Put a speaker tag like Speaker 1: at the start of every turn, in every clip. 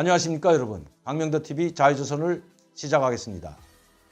Speaker 1: 안녕하십니까 여러분. 강명도TV 자유조선을 시작하겠습니다.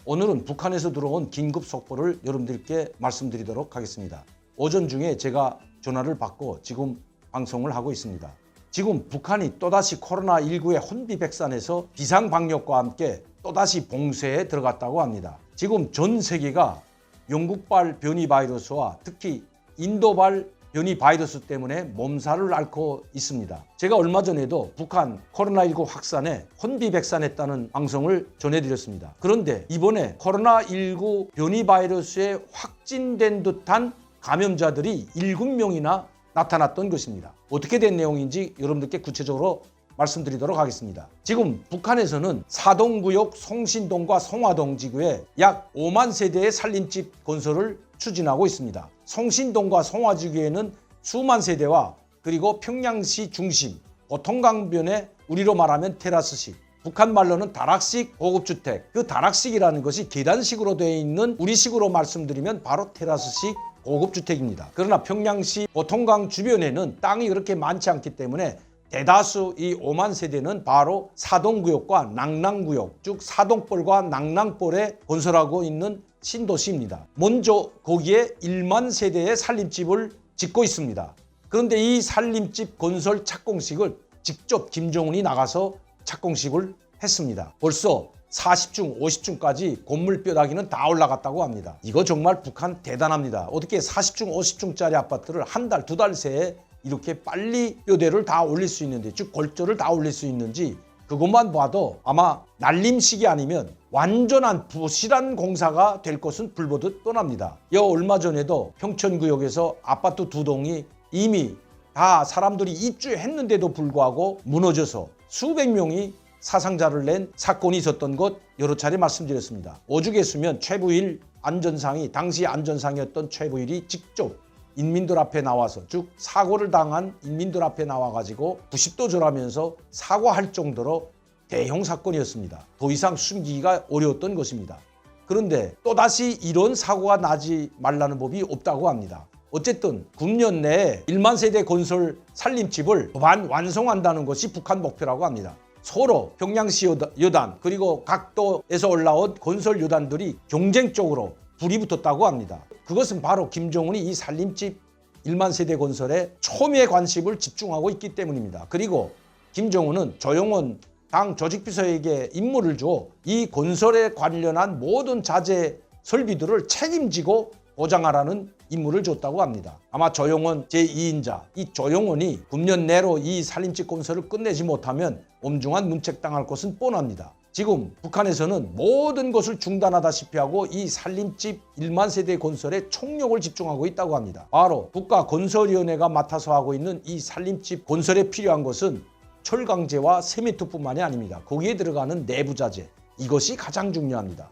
Speaker 1: 오늘은 북한에서 들어온 긴급 속보를 여러분들께 말씀드리도록 하겠습니다. 오전 중에 제가 전화를 받고 지금 방송을 하고 있습니다 지금 북한이 또다시 코로나19의 혼비백산에서 비상방역과 함께 또다시 봉쇄에 들어갔다고 합니다 지금 전 세계가 영국발 변이 바이러스와 특히 인도발 변이 바이러스 때문에 몸살을 앓고 있습니다. 제가 얼마 전에도 북한 코로나19 확산에 혼비백산했다는 방송을 전해드렸습니다. 그런데 이번에 코로나19 변이 바이러스에 확진된 듯한 감염자들이 7명이나 나타났던 것입니다. 어떻게 된 내용인지 여러분들께 구체적으로 말씀드리도록 하겠습니다. 지금 북한에서는 사동구역 송신동과 송화동 지구에 약 5만 세대의 살림집 건설을 추진하고 있습니다. 송신동과 송화 지구에는 수만 세대와 그리고 평양시 중심 보통강변에 우리로 말하면 테라스식 북한 말로는 다락식 고급주택 그 다락식이라는 것이 계단식으로 되어 있는 우리식으로 말씀드리면 바로 테라스식 고급 주택입니다. 그러나 평양시 보통강 주변에는 땅이 그렇게 많지 않기 때문에 대다수 이 5만 세대는 바로 사동구역과 낭랑구역, 즉 사동벌과 낭랑벌에 건설하고 있는 신도시입니다. 먼저 거기에 1만 세대의 살림집을 짓고 있습니다. 그런데 이 살림집 건설 착공식을 직접 김정은이 나가서 착공식을 했습니다. 벌써 40층, 50층까지 건물 뼈다귀는 다 올라갔다고 합니다. 이거 정말 북한 대단합니다. 어떻게 40층, 50층짜리 아파트를 한 달, 두 달 새에 이렇게 빨리 뼈대를 다 올릴 수 있는지, 즉 골조를 다 올릴 수 있는지 그것만 봐도 아마 날림식이 아니면 완전한 부실한 공사가 될 것은 불보듯 뻔합니다. 여 얼마 전에도 평천구역에서 아파트 두 동이 이미 다 사람들이 입주했는데도 불구하고 무너져서 수백 명이 사상자를 낸 사건이 있었던 것 여러 차례 말씀드렸습니다. 오죽했으면 최부일 안전상이 당시 안전상이었던 최부일이 직접 인민들 앞에 나와서 즉 사고를 당한 인민들 앞에 나와 가지고 90도 절하면서 사과할 정도로 대형 사건이었습니다. 더 이상 숨기기가 어려웠던 것입니다. 그런데 또다시 이런 사고가 나지 말라는 법이 없다고 합니다. 어쨌든 9년 내에 1만 세대 건설 살림집을 반 완성한다는 것이 북한 목표라고 합니다. 서로 평양시 여단- 그리고 각도에서 올라온 건설 여단들이 경쟁적으로 불이 붙었다고 합니다. 그것은 바로 김정은이 이 살림집 1만 세대 건설에 초미의 관심을 집중하고 있기 때문입니다. 그리고 김정은은 조영원 당 조직비서에게 임무를 줘 이 건설에 관련한 모든 자재 설비들을 책임지고 보장하라는 임무를 줬다고 합니다. 아마 조영원 제2인자 이 조영원이 9년 내로 이 살림집 건설을 끝내지 못하면 엄중한 문책당할 것은 뻔합니다. 지금 북한에서는 모든 것을 중단하다시피 하고 이 살림집 1만 세대 건설에 총력을 집중하고 있다고 합니다. 바로 국가건설위원회가 맡아서 하고 있는 이 살림집 건설에 필요한 것은 철강제와 세미트뿐만이 아닙니다. 거기에 들어가는 내부자재 이것이 가장 중요합니다.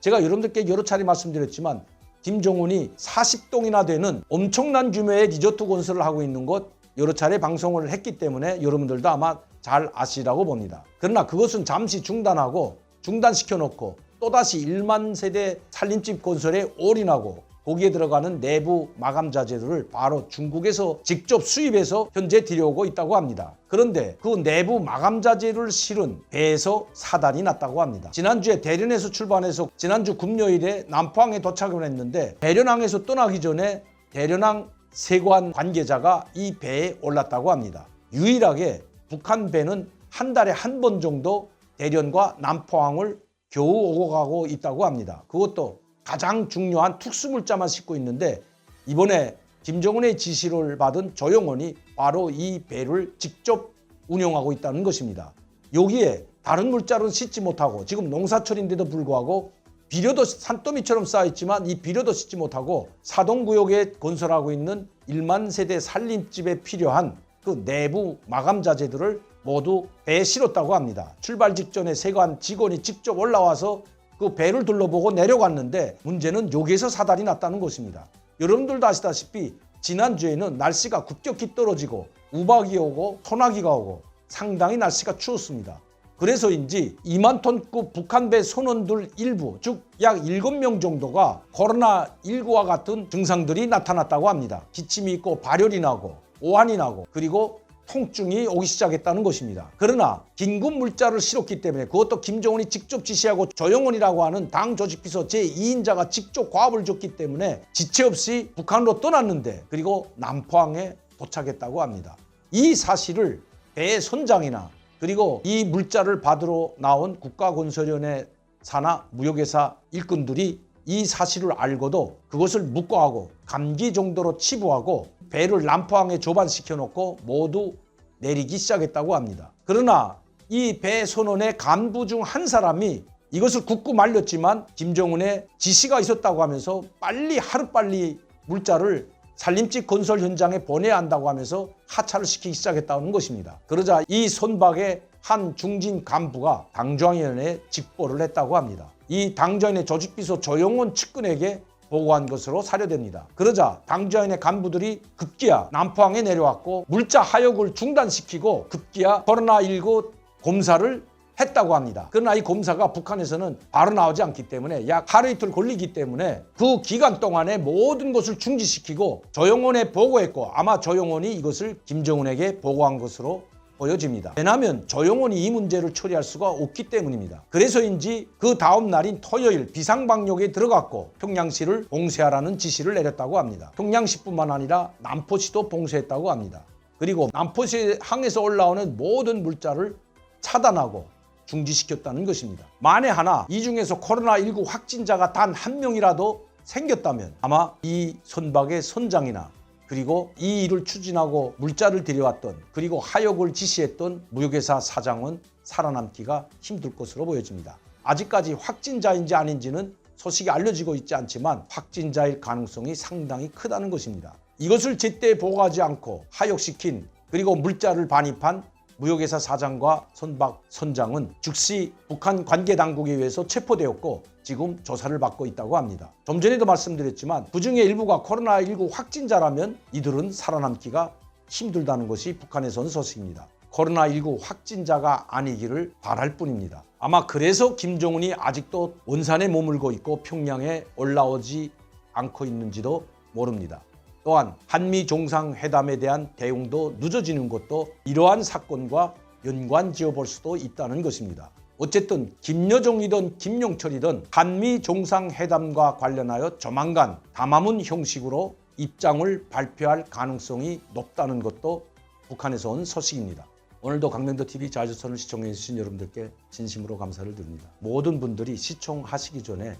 Speaker 1: 제가 여러분들께 여러 차례 말씀드렸지만 김정은이 40동이나 되는 엄청난 규모의 리조트 건설을 하고 있는 것 여러 차례 방송을 했기 때문에 여러분들도 아마 잘 아시라고 봅니다. 그러나 그것은 잠시 중단하고 중단시켜 놓고 또다시 1만 세대 살림집 건설에 올인하고 거기에 들어가는 내부 마감 자재들을 바로 중국에서 직접 수입해서 현재 들여오고 있다고 합니다. 그런데 그 내부 마감 자재를 실은 배에서 사단이 났다고 합니다. 지난주에 대련에서 출발해서 지난주 금요일에 남포항에 도착을 했는데 대련항에서 떠나기 전에 대련항 세관 관계자가 이 배에 올랐다고 합니다. 유일하게 북한 배는 한 달에 한 번 정도 대련과 남포항을 겨우 오고 가고 있다고 합니다. 그것도 가장 중요한 특수물자만 싣고 있는데 이번에 김정은의 지시를 받은 조영원이 바로 이 배를 직접 운영하고 있다는 것입니다. 여기에 다른 물자는 싣지 못하고 지금 농사철인데도 불구하고 비료도 산더미처럼 쌓여있지만 이 비료도 싣지 못하고 사동구역에 건설하고 있는 1만 세대 살림집에 필요한 그 내부 마감 자재들을 모두 배에 실었다고 합니다. 출발 직전에 세관 직원이 직접 올라와서 그 배를 둘러보고 내려갔는데 문제는 여기에서 사달이 났다는 것입니다. 여러분들도 아시다시피 지난주에는 날씨가 급격히 떨어지고 우박이 오고 소나기가 오고 상당히 날씨가 추웠습니다. 그래서인지 2만 톤급 북한배 선원들 일부 즉 약 7명 정도가 코로나19와 같은 증상들이 나타났다고 합니다. 기침이 있고 발열이 나고 오한이 나고 그리고 통증이 오기 시작했다는 것입니다. 그러나 긴급 물자를 실었기 때문에 그것도 김정은이 직접 지시하고 조영원이라고 하는 당 조직비서 제2인자가 직접 과업을 줬기 때문에 지체 없이 북한으로 떠났는데 그리고 남포항에 도착했다고 합니다. 이 사실을 배 선장이나 그리고 이 물자를 받으러 나온 국가건설연의 사나 무역회사 일꾼들이 이 사실을 알고도 그것을 묵과하고 감기 정도로 치부하고 배를 남포항에 조반시켜 놓고 모두 내리기 시작했다고 합니다. 그러나 이 배 선원의 간부 중 한 사람이 이것을 굳고 말렸지만 김정은의 지시가 있었다고 하면서 빨리 하루빨리 물자를 산림집 건설 현장에 보내야 한다고 하면서 하차를 시키기 시작했다는 것입니다. 그러자 이 선박의 한 중진 간부가 당정위원회에 직보를 했다고 합니다. 이 당정위원회 조직비서 조영원 측근에게 보고한 것으로 사료됩니다. 그러자 당정위원회 간부들이 급기야 남포항에 내려왔고 물자 하역을 중단시키고 급기야 코로나19 검사를 했다고 합니다. 그러나 이 검사가 북한에서는 바로 나오지 않기 때문에 약 하루 이틀 걸리기 때문에 그 기간 동안에 모든 것을 중지시키고 조영원에 보고했고 아마 조영원이 이것을 김정은에게 보고한 것으로 보여집니다. 왜냐하면 조영원이 이 문제를 처리할 수가 없기 때문입니다. 그래서인지 그 다음 날인 토요일 비상방역에 들어갔고 평양시를 봉쇄하라는 지시를 내렸다고 합니다. 평양시뿐만 아니라 남포시도 봉쇄했다고 합니다. 그리고 남포시 항에서 올라오는 모든 물자를 차단하고 중지시켰다는 것입니다. 만에 하나 이 중에서 코로나19 확진자가 단 한 명이라도 생겼다면 아마 이 선박의 선장이나 그리고 이 일을 추진하고 물자를 들여왔던 그리고 하역을 지시했던 무역회사 사장은 살아남기가 힘들 것으로 보여집니다. 아직까지 확진자인지 아닌지는 소식이 알려지고 있지 않지만 확진자일 가능성이 상당히 크다는 것입니다. 이것을 제때 보고하지 않고 하역시킨 그리고 물자를 반입한 무역회사 사장과 선박 선장은 즉시 북한 관계 당국에 의해서 체포되었고 지금 조사를 받고 있다고 합니다. 좀 전에도 말씀드렸지만 그중에 일부가 코로나19 확진자라면 이들은 살아남기가 힘들다는 것이 북한에서 온 소식입니다. 코로나19 확진자가 아니기를 바랄 뿐입니다. 아마 그래서 김정은이 아직도 원산에 머물고 있고 평양에 올라오지 않고 있는지도 모릅니다. 또한 한미 정상회담에 대한 대응도 늦어지는 것도 이러한 사건과 연관 지어볼 수도 있다는 것입니다. 어쨌든 김여정이든 김용철이든 한미 정상회담과 관련하여 조만간 담화문 형식으로 입장을 발표할 가능성이 높다는 것도 북한에서 온 소식입니다. 오늘도 강명도 TV 자주선을 시청해 주신 여러분들께 진심으로 감사를 드립니다. 모든 분들이 시청하시기 전에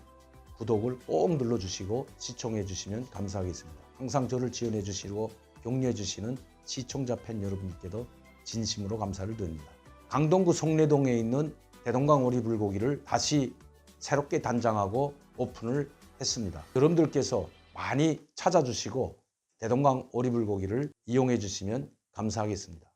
Speaker 1: 구독을 꼭 눌러주시고 시청해 주시면 감사하겠습니다. 항상 저를 지원해 주시고 격려해 주시는 시청자 팬 여러분께도 진심으로 감사를 드립니다. 강동구 송내동에 있는 대동강 오리 불고기를 다시 새롭게 단장하고 오픈을 했습니다. 여러분들께서 많이 찾아주시고 대동강 오리 불고기를 이용해 주시면 감사하겠습니다.